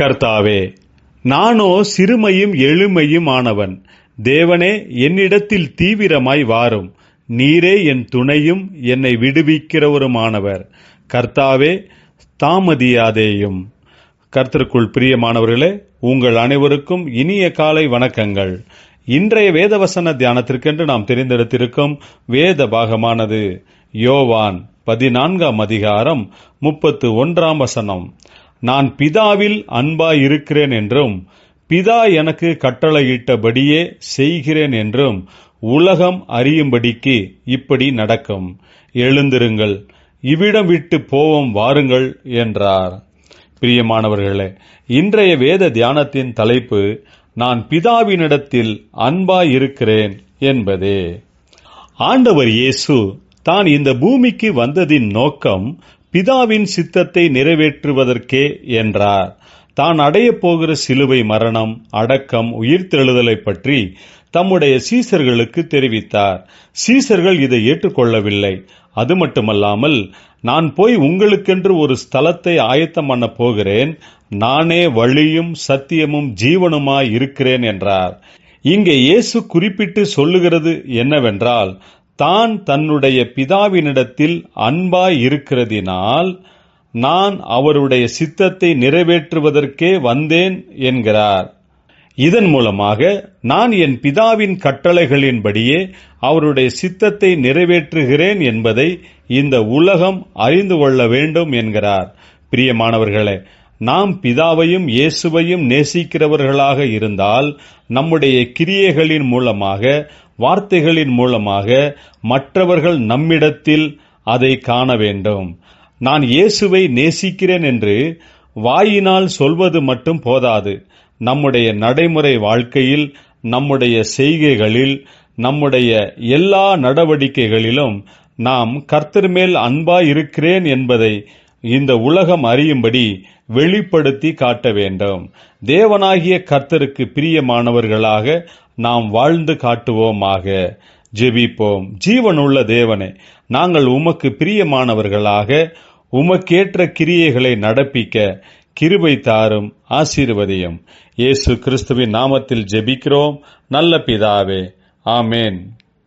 கர்த்தாவே நானோ சிறுமையும் எளிமையும் ஆனவன். தேவனே என்னிடத்தில் தீவிரமாய் வாரும். நீரே என் துணையும் என்னை விடுவிக்கிறவருமானவர் கர்த்தாவே தாமதியாதேயும். கர்த்தருக்குள் பிரியமானவர்களே உங்கள் அனைவருக்கும் இனிய காலை வணக்கங்கள். இன்றைய வேதவசன தியானத்திற்கென்று நாம் தெரிந்தெடுத்திருக்கும் வேத பாகமானது யோவான் பதினான்காம் அதிகாரம் முப்பத்து ஒன்றாம் வசனம். நான் பிதாவில் அன்பாய் இருக்கிறேன் என்றும் பிதா எனக்கு கட்டளையிட்டபடியே செய்கிறேன் என்றும் உலகம் அறியும்படிக்கு இப்படி நடக்கும். எழுந்திருங்கள் இவ்விடம் விட்டு போவோம் வாருங்கள் என்றார். பிரியமானவர்களே இன்றைய வேத தியானத்தின் தலைப்பு நான் பிதாவினிடத்தில் அன்பாயிருக்கிறேன் என்பதே. ஆண்டவர் இயேசு தான் இந்த பூமிக்கு வந்ததின் நோக்கம் பிதாவின் சித்தத்தை நிறைவேற்றுவதற்கே என்றார். தான் அடையப் போகிற சிலுவை மரணம் அடக்கம் உயிர்த்தெழுதலை பற்றி தம்முடைய சீசர்களுக்கு தெரிவித்தார். சீசர்கள் இதை ஏற்றுக்கொள்ளவில்லை. அது மட்டுமல்லாமல் நான் போய் உங்களுக்கென்று ஒரு ஸ்தலத்தை ஆயத்தம் பண்ண போகிறேன். நானே வழியும் சத்தியமும் ஜீவனுமாய் இருக்கிறேன் என்றார். இங்கே இயேசு குறிப்பிட்டு சொல்லுகிறது என்னவென்றால் தான் தன்னுடைய பிதாவினிடத்தில் அன்பாய் இருக்கிறதினால் நான் அவருடைய சித்தத்தை நிறைவேற்றுவதற்கே வந்தேன் என்கிறார். இதன் மூலமாக நான் என் பிதாவின் கட்டளைகளின்படியே அவருடைய சித்தத்தை நிறைவேற்றுகிறேன் என்பதை இந்த உலகம் அறிந்து கொள்ள வேண்டும் என்கிறார். பிரியமானவர்களே நாம் பிதாவையும் இயேசுவையும் நேசிக்கிறவர்களாக இருந்தால் நம்முடைய கிரியைகளின் மூலமாக வார்த்தைகளின் மூலமாக மற்றவர்கள் நம்மிடத்தில் அதை காண வேண்டும். நான் இயேசுவை நேசிக்கிறேன் என்று வாயினால் சொல்வது மட்டும் போதாது. நம்முடைய நடைமுறை வாழ்க்கையில் நம்முடைய செய்கைகளில் நம்முடைய எல்லா நடவடிக்கைகளிலும் நாம் கர்த்தர் மேல் அன்பாயிருக்கிறேன் என்பதை இந்த உலகம் அறியும்படி வெளிப்படுத்தி காட்ட வேண்டும். தேவனாகிய கர்த்தருக்கு பிரியமானவர்களாக நாம் வாழ்ந்து காட்டுவோமாக. ஜெபிப்போம். ஜீவனுள்ள தேவனே நாங்கள் உமக்கு பிரியமானவர்களாக உமக்கேற்ற கிரியைகளை நடப்பிக்க கிருபை தாரும் ஆசீர்வதியும். இயேசு கிறிஸ்துவின் நாமத்தில் ஜெபிக்கிறோம். நல்ல பிதாவே ஆமேன்.